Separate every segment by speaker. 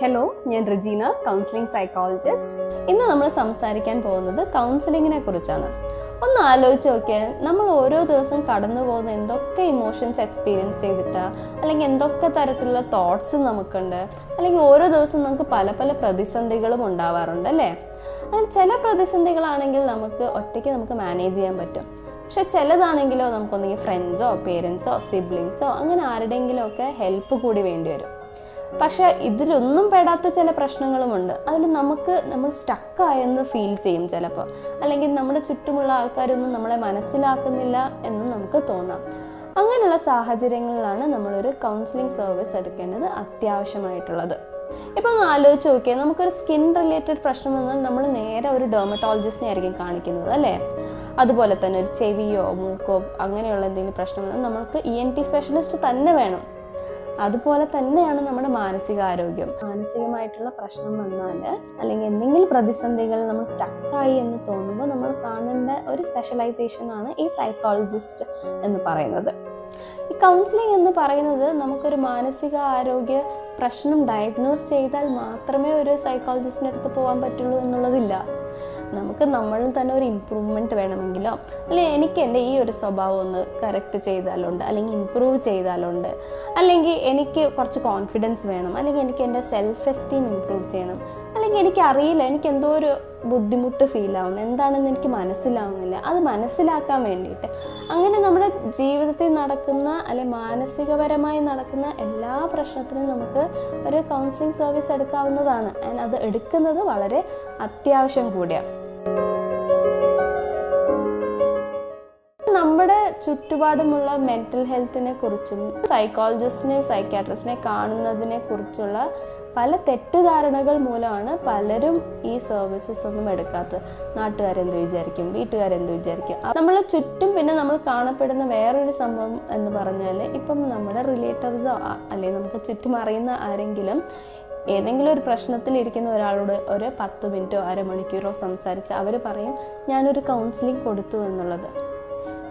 Speaker 1: Hello ഞാൻ Regina counselling psychologist ഇന്ന് നമ്മൾ സംസാരിക്കാൻ പോകുന്നത് കൗൺസിലിങ്ങിനെ കുറിച്ചാണ്. ഒന്ന് ആലോചിച്ച് നോക്കിയാൽ നമ്മൾ ഓരോ ദിവസം കടന്നു പോകുന്ന എന്തൊക്കെ ഇമോഷൻസ് എക്സ്പീരിയൻസ് ചെയ്തിട്ടാ അല്ലെങ്കിൽ എന്തൊക്കെ തരത്തിലുള്ള തോട്ട്സ് നമുക്കുണ്ട് അല്ലെങ്കിൽ ഓരോ ദിവസം നമുക്ക് പല പല പ്രതിസന്ധികളും ഉണ്ടാവാറുണ്ട് അല്ലേ? അതിൽ ചില പ്രതിസന്ധികളാണെങ്കിൽ നമുക്ക് ഒറ്റയ്ക്ക് നമുക്ക് മാനേജ് ചെയ്യാൻ പറ്റും. പക്ഷെ ചിലതാണെങ്കിലോ നമുക്കൊന്നെങ്കിൽ ഫ്രണ്ട്സോ പേരൻസോ സിബ്ലിങ്സോ അങ്ങനെ ആരുടെങ്കിലുമൊക്കെ ഹെൽപ്പ് കൂടി വേണ്ടി വരും. പക്ഷെ ഇതിലൊന്നും പെടാത്ത ചില പ്രശ്നങ്ങളുമുണ്ട്. അതിൽ നമുക്ക് നമ്മൾ സ്റ്റക്കായെന്ന് ഫീൽ ചെയ്യും ചിലപ്പോൾ. അല്ലെങ്കിൽ നമ്മുടെ ചുറ്റുമുള്ള ആൾക്കാരൊന്നും നമ്മളെ മനസ്സിലാക്കുന്നില്ല എന്ന് നമുക്ക് തോന്നാം. അങ്ങനെയുള്ള സാഹചര്യങ്ങളിലാണ് നമ്മളൊരു കൗൺസിലിംഗ് സർവീസ് എടുക്കേണ്ടത് അത്യാവശ്യമായിട്ടുള്ളത്. ഇപ്പം ഒന്ന് ആലോചിച്ച് നോക്കിയാൽ നമുക്കൊരു സ്കിൻ റിലേറ്റഡ് പ്രശ്നം വന്നാൽ നമ്മൾ നേരെ ഒരു ഡെർമറ്റോളജിസ്റ്റിനെ ആയിരിക്കും കാണിക്കുന്നത് അല്ലേ? അതുപോലെ തന്നെ ഒരു ചെവിയോ മൂക്കോ അങ്ങനെയുള്ള എന്തെങ്കിലും പ്രശ്നം വന്നാൽ നമുക്ക് ഇ എൻ ടി സ്പെഷ്യലിസ്റ്റ് തന്നെ വേണം. അതുപോലെ തന്നെയാണ് നമ്മുടെ മാനസികാരോഗ്യം. മാനസികമായിട്ടുള്ള പ്രശ്നം വന്നാൽ അല്ലെങ്കിൽ എന്തെങ്കിലും പ്രതിസന്ധികൾ നമ്മൾ സ്റ്റക്കായി എന്ന് തോന്നുമ്പോൾ നമ്മൾ കാണേണ്ട ഒരു സ്പെഷ്യലൈസേഷൻ ആണ് ഈ സൈക്കോളജിസ്റ്റ് എന്ന് പറയുന്നത്. ഈ കൗൺസിലിംഗ് എന്ന് പറയുന്നത് നമുക്കൊരു മാനസിക ആരോഗ്യ പ്രശ്നം ഡയഗ്നോസ് ചെയ്താൽ മാത്രമേ ഒരു സൈക്കോളജിസ്റ്റിന്റെ അടുത്ത് പോകാൻ പറ്റുള്ളൂ എന്നുള്ളതില്ല. നമുക്ക് നമ്മളിൽ തന്നെ ഒരു ഇമ്പ്രൂവ്മെന്റ് വേണമെങ്കിലോ അല്ലെങ്കിൽ എനിക്ക് എന്റെ ഈ ഒരു സ്വഭാവം ഒന്ന് കറക്റ്റ് ചെയ്താലുണ്ട് അല്ലെങ്കിൽ ഇമ്പ്രൂവ് ചെയ്താലുണ്ട് അല്ലെങ്കിൽ എനിക്ക് കുറച്ച് കോൺഫിഡൻസ് വേണം അല്ലെങ്കിൽ എനിക്ക് എന്റെ സെൽഫ് എസ്റ്റീം ഇമ്പ്രൂവ് ചെയ്യണം അല്ലെങ്കിൽ എനിക്ക് അറിയില്ല എനിക്ക് എന്തോ ഒരു ബുദ്ധിമുട്ട് ഫീൽ ആവുന്നു എന്താണെന്ന് എനിക്ക് മനസ്സിലാവുന്നില്ല അത് മനസ്സിലാക്കാൻ വേണ്ടിയിട്ട്. അങ്ങനെ നമ്മുടെ ജീവിതത്തിൽ നടക്കുന്ന അല്ലെ മാനസികപരമായി നടക്കുന്ന എല്ലാ പ്രശ്നത്തിനും നമുക്ക് ഒരു കൗൺസിലിംഗ് സർവീസ് എടുക്കാവുന്നതാണ്. ആൻഡ് അത് എടുക്കുന്നത് വളരെ അത്യാവശ്യം കൂടിയാണ്. നമ്മുടെ ചുറ്റുപാടുമുള്ള മെന്റൽ ഹെൽത്തിനെ കുറിച്ചും സൈക്കോളജിസ്റ്റിനെ സൈക്യാട്രിസ്റ്റിനെ കാണുന്നതിനെ കുറിച്ചുള്ള പല തെറ്റിദ്ധാരണകൾ മൂലമാണ് പലരും ഈ സർവീസസ് ഒന്നും എടുക്കാത്തത്. നാട്ടുകാരെന്ത് വിചാരിക്കും? വീട്ടുകാരെന്ത് വിചാരിക്കും? നമ്മൾ ചുറ്റും പിന്നെ നമ്മൾ കാണപ്പെടുന്ന വേറൊരു സംഭവം എന്ന് പറഞ്ഞാൽ ഇപ്പം നമ്മുടെ റിലേറ്റീവ്സോ അല്ലെങ്കിൽ നമുക്ക് ചുറ്റും അറിയുന്ന ആരെങ്കിലും ഏതെങ്കിലും ഒരു പ്രശ്നത്തിൽ ഇരിക്കുന്ന ഒരാളോട് ഒരു പത്ത് മിനിറ്റോ അരമണിക്കൂറോ സംസാരിച്ച് അവർ പറയും ഞാനൊരു കൗൺസിലിംഗ് കൊടുത്തു എന്നുള്ളത്.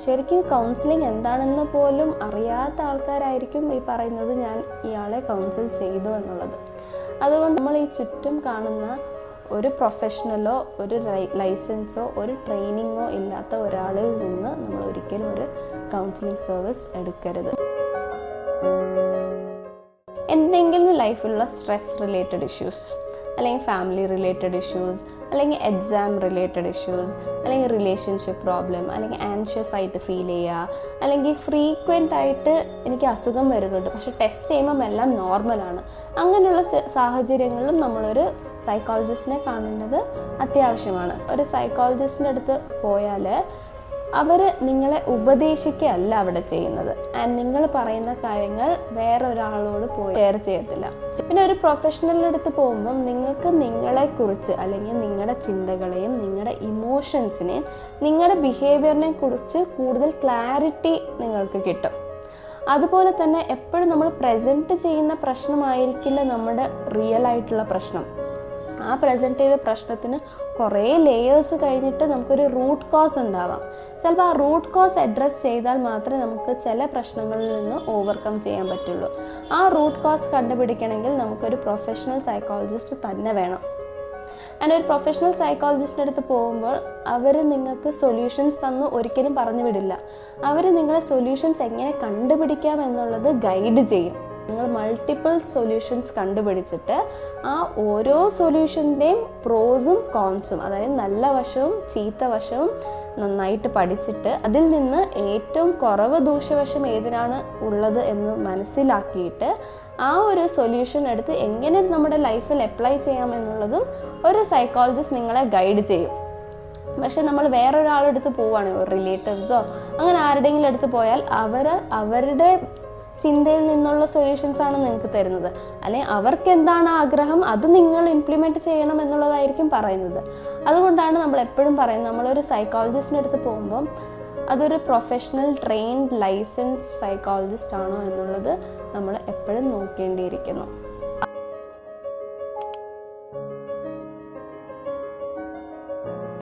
Speaker 1: ശരിക്കും കൗൺസിലിംഗ് എന്താണെന്ന് പോലും അറിയാത്ത ആൾക്കാരായിരിക്കും ഈ പറയുന്നത് ഞാൻ ഇയാളെ കൗൺസിൽ ചെയ്തു എന്നുള്ളത്. അതുകൊണ്ട് നമ്മൾ ഈ ചുറ്റും കാണുന്ന ഒരു പ്രൊഫഷണലോ ഒരു ലൈസൻസോ ഒരു ട്രെയിനിങ്ങോ ഇല്ലാത്ത ഒരാളിൽ നിന്ന് നമ്മൾ ഒരിക്കലും ഒരു കൗൺസിലിംഗ് സർവീസ് എടുക്കരുത്. എന്തെങ്കിലും ലൈഫിലുള്ള സ്ട്രെസ് റിലേറ്റഡ് ഇഷ്യൂസ് അല്ലെങ്കിൽ ഫാമിലി റിലേറ്റഡ് ഇഷ്യൂസ് അല്ലെങ്കിൽ എക്സാം റിലേറ്റഡ് ഇഷ്യൂസ് അല്ലെങ്കിൽ റിലേഷൻഷിപ്പ് പ്രോബ്ലം അല്ലെങ്കിൽ ആൻഷ്യസ് ആയിട്ട് ഫീൽ ചെയ്യുക അല്ലെങ്കിൽ ഫ്രീക്വന്റ് ആയിട്ട് എനിക്ക് അസുഖം വരുന്നുണ്ട്. പക്ഷെ ടെസ്റ്റ് ചെയ്യുമ്പം എല്ലാം നോർമലാണ് അങ്ങനെയുള്ള സാഹചര്യങ്ങളിലും നമ്മളൊരു സൈക്കോളജിസ്റ്റിനെ കാണേണ്ടത് അത്യാവശ്യമാണ്. ഒരു സൈക്കോളജിസ്റ്റിന്റെ അടുത്ത് പോയാൽ അവർ നിങ്ങളെ ഉപദേശിക്കുകയല്ല അവിടെ ചെയ്യുന്നത്. ആൻഡ് നിങ്ങൾ പറയുന്ന കാര്യങ്ങൾ വേറെ ഒരാളോട് പോയി ഷെയർ ചെയ്യത്തില്ല. പിന്നെ ഒരു പ്രൊഫഷണലിന്റെ അടുത്ത് പോകുമ്പം നിങ്ങൾക്ക് നിങ്ങളെക്കുറിച്ച് അല്ലെങ്കിൽ നിങ്ങളുടെ ചിന്തകളെയും നിങ്ങളുടെ ഇമോഷൻസിനെയും നിങ്ങളുടെ ബിഹേവിയറിനെ കുറിച്ച് കൂടുതൽ ക്ലാരിറ്റി നിങ്ങൾക്ക് കിട്ടും. അതുപോലെ തന്നെ എപ്പോഴും നമ്മൾ പ്രസന്റ് ചെയ്യുന്ന പ്രശ്നമായിരിക്കില്ല നമ്മുടെ റിയൽ ആയിട്ടുള്ള പ്രശ്നം. ആ പ്രസന്റ് ചെയ്ത പ്രശ്നത്തിന് കുറേ ലേയേഴ്സ് കഴിഞ്ഞിട്ട് നമുക്കൊരു റൂട്ട് കോസ് ഉണ്ടാവാം. ചിലപ്പോൾ ആ റൂട്ട് കോസ് അഡ്രസ്സ് ചെയ്താൽ മാത്രമേ നമുക്ക് ചില പ്രശ്നങ്ങളിൽ നിന്ന് ഓവർകം ചെയ്യാൻ പറ്റുള്ളൂ. ആ റൂട്ട് കോസ് കണ്ടുപിടിക്കണമെങ്കിൽ നമുക്കൊരു പ്രൊഫഷണൽ സൈക്കോളജിസ്റ്റ് തന്നെ വേണം. ആൻഡ് ഒരു പ്രൊഫഷണൽ സൈക്കോളജിസ്റ്റിന്റെ അടുത്ത് പോകുമ്പോൾ അവർ നിങ്ങൾക്ക് സൊല്യൂഷൻസ് തന്നു ഒരിക്കലും പറഞ്ഞു വിടില്ല. അവർ നിങ്ങളെ സൊല്യൂഷൻസ് എങ്ങനെ കണ്ടുപിടിക്കാം എന്നുള്ളത് ഗൈഡ് ചെയ്യും. നിങ്ങൾ മൾട്ടിപ്പിൾ സൊല്യൂഷൻസ് കണ്ടുപിടിച്ചിട്ട് ആ ഓരോ സൊല്യൂഷന്റെയും പ്രോസും കോൺസും അതായത് നല്ല വശവും ചീത്ത വശവും നന്നായിട്ട് പഠിച്ചിട്ട് അതിൽ നിന്ന് ഏറ്റവും കുറവ് ദൂഷ്യവശം ഏതിനാണ് ഉള്ളത് എന്ന് മനസ്സിലാക്കിയിട്ട് ആ ഒരു സൊല്യൂഷൻ എടുത്ത് എങ്ങനെ നമ്മുടെ ലൈഫിൽ അപ്ലൈ ചെയ്യാമെന്നുള്ളതും ഒരു സൈക്കോളജിസ്റ്റ് നിങ്ങളെ ഗൈഡ് ചെയ്യും. പക്ഷെ നമ്മൾ വേറൊരാളെടുത്ത് പോവുകയാണ് റിലേറ്റീവ്സോ അങ്ങനെ ആരുടെയെങ്കിലും അടുത്ത് പോയാൽ അവർ അവരുടെ ചിന്തയിൽ നിന്നുള്ള സൊല്യൂഷൻസ് ആണ് നിങ്ങൾക്ക് തരുന്നത്. അല്ലെങ്കിൽ അവർക്ക് എന്താണ് ആഗ്രഹം? അത് നിങ്ങൾ ഇംപ്ലിമെന്റ് ചെയ്യണം എന്നുള്ളതായിരിക്കും പറയുന്നത്. അതുകൊണ്ടാണ് നമ്മൾ എപ്പോഴും പറയുന്നത്. നമ്മളൊരു സൈക്കോളജിസ്റ്റിന്റെ അടുത്ത് പോകുമ്പം അതൊരു പ്രൊഫഷണൽ ട്രെയിൻഡ് ലൈസൻസ് സൈക്കോളജിസ്റ്റ് ആണോ എന്നുള്ളത് നമ്മൾ എപ്പോഴും നോക്കേണ്ടിയിരിക്കുന്നു.